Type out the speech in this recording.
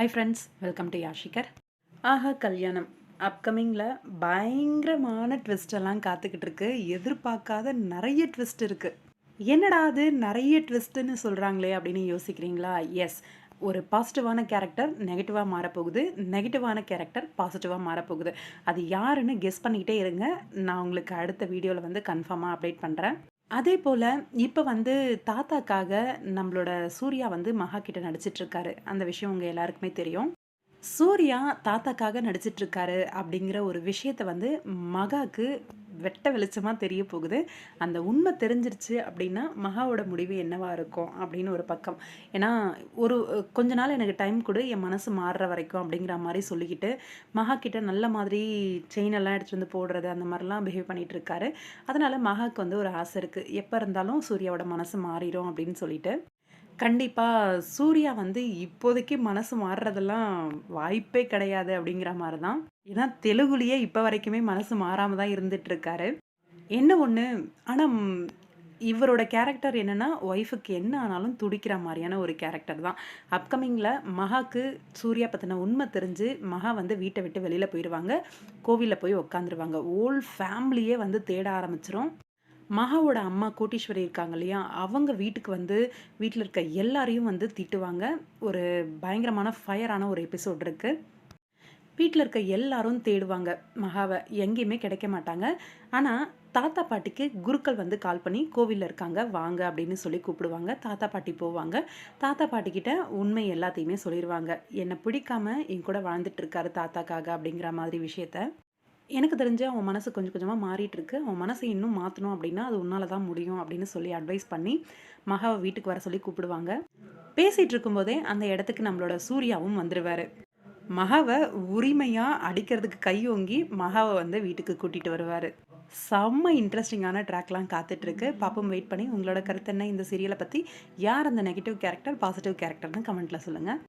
High friends welcome to யாஷிகர் ஆஹா கல்யாணம். அப்கமிங்கில் பயங்கரமான ட்விஸ்டெல்லாம் காத்துக்கிட்டு இருக்கு. எதிர்பார்க்காத நிறைய ட்விஸ்ட் இருக்குது என்னடா அது? நிறைய ட்விஸ்ட்டுன்னு சொல்கிறாங்களே அப்படின்னு யோசிக்கிறீங்களா? எஸ் ஒரு பாசிட்டிவான கேரக்டர் நெகட்டிவாக மாறப்போகுது. நெகட்டிவான கேரக்டர் பாசிட்டிவாக மாறப்போகுது. அது யாருன்னு கெஸ் பண்ணிக்கிட்டே இருங்க. நான் உங்களுக்கு அடுத்த வீடியோவில் வந்து கன்ஃபார்மாக அப்டேட் பண்ணுறேன் அதே போல் இப்போ வந்து தாத்தாக்காக நம்மளோட சூர்யா வந்து மகா கிட்ட நடிச்சிட்ருக்காரு. அந்த விஷயம் உங்கள் எல்லாருக்குமே தெரியும். சூர்யா தாத்தாக்காக நடிச்சிட்ருக்காரு அப்படிங்கிற ஒரு விஷயத்தை வந்து மகாக்கு வெட்ட வெளிச்சமாக தெரிய போகுது. அந்த உண்மை தெரிஞ்சிருச்சு அப்படின்னா மகாவோட முடிவு என்னவாக இருக்கும் அப்படின்னு ஒரு பக்கம். ஏன்னா ஒரு கொஞ்ச நாள் எனக்கு டைம் கொடு என் மனசு மாறுற வரைக்கும் அப்படிங்கிற மாதிரி சொல்லிக்கிட்டு மகா கிட்ட நல்ல மாதிரி செயின் எல்லாம் எடுத்துட்டு வந்து போடுறது அந்த மாதிரிலாம் பிஹேவ் பண்ணிட்டு இருக்காரு. அதனால மகாக்கு வந்து ஒரு ஆசை இருக்குது எப்போ இருந்தாலும் சூர்யாவோட மனசு மாறிடும் அப்படின்னு சொல்லிட்டு. கண்டிப்பாக சூர்யா வந்து இப்போதைக்கு மனசு மாறுறதெல்லாம் வாய்ப்பே கிடையாது அப்படிங்கிற மாதிரி தான் ஏன்னா தெலுங்குலேயே இப்போ வரைக்குமே மனசு மாறாமல் தான் இருந்துட்டு இருக்காரு என்ன ஒன்று ஆனால் இவரோட கேரக்டர் என்னன்னா ஒய்ஃபுக்கு என்ன ஆனாலும் துடிக்கிற மாதிரியான ஒரு கேரக்டர் தான். அப்கமிங்கில் மகாக்கு சூர்யா பற்றின உண்மை தெரிஞ்சு மகா வந்து வீட்டை விட்டு வெளியில் போயிடுவாங்க கோவிலில் போய் உட்காந்துருவாங்க ஓல் ஃபேமிலியே வந்து தேட ஆரம்பிச்சிரும். மகாவோட அம்மா கோட்டீஸ்வரி இருக்காங்க இல்லையா? அவங்க வீட்டுக்கு வந்து வீட்டில் இருக்க எல்லாரையும் வந்து திட்டுவாங்க. ஒரு பயங்கரமான ஃபயரான ஒரு எபிசோட் இருக்குது வீட்டில் இருக்க எல்லாரும் தேடுவாங்க மகாவை. எங்கேயுமே கிடைக்க மாட்டாங்க. ஆனால் தாத்தா பாட்டிக்கு குருக்கள் வந்து கால் பண்ணி கோவிலில் இருக்காங்க வாங்க அப்படின்னு சொல்லி கூப்பிடுவாங்க. தாத்தா பாட்டி போவாங்க. தாத்தா பாட்டிக்கிட்ட உண்மை எல்லாத்தையுமே சொல்லிடுவாங்க என்னை பிடிக்காம என் கூட வாழ்ந்துட்டு இருக்காரு தாத்தாக்காக அப்படிங்கிற மாதிரி விஷயத்த. எனக்கு தெரிஞ்சு அவன் மனசு கொஞ்சம் கொஞ்சமாக மாறிட்டு இருக்கு அவன் மனசை இன்னும் மாற்றணும் அப்படின்னா அது உன்னால் தான் முடியும் அப்படின்னு சொல்லி அட்வைஸ் பண்ணி மகாவை வீட்டுக்கு வர சொல்லி கூப்பிடுவாங்க. பேசிகிட்டு இருக்கும்போதே அந்த இடத்துக்கு நம்மளோட சூர்யாவும் வந்துடுவார் மகாவை உரிமையாக அடிக்கிறதுக்கு கையோங்கி மகாவை வந்து வீட்டுக்கு கூட்டிகிட்டு வருவார். செம்ம இன்ட்ரெஸ்டிங்கான ட்ராக்லாம் காத்துட்ருக்கு பாப்போம் வெயிட் பண்ணி. உங்களோட கருத்து என்ன? இந்த சீரியலை பற்றி யார் அந்த நெகட்டிவ் கேரக்டர் பாசிட்டிவ் கேரக்டர்னு கமெண்ட்டில் சொல்லுங்கள்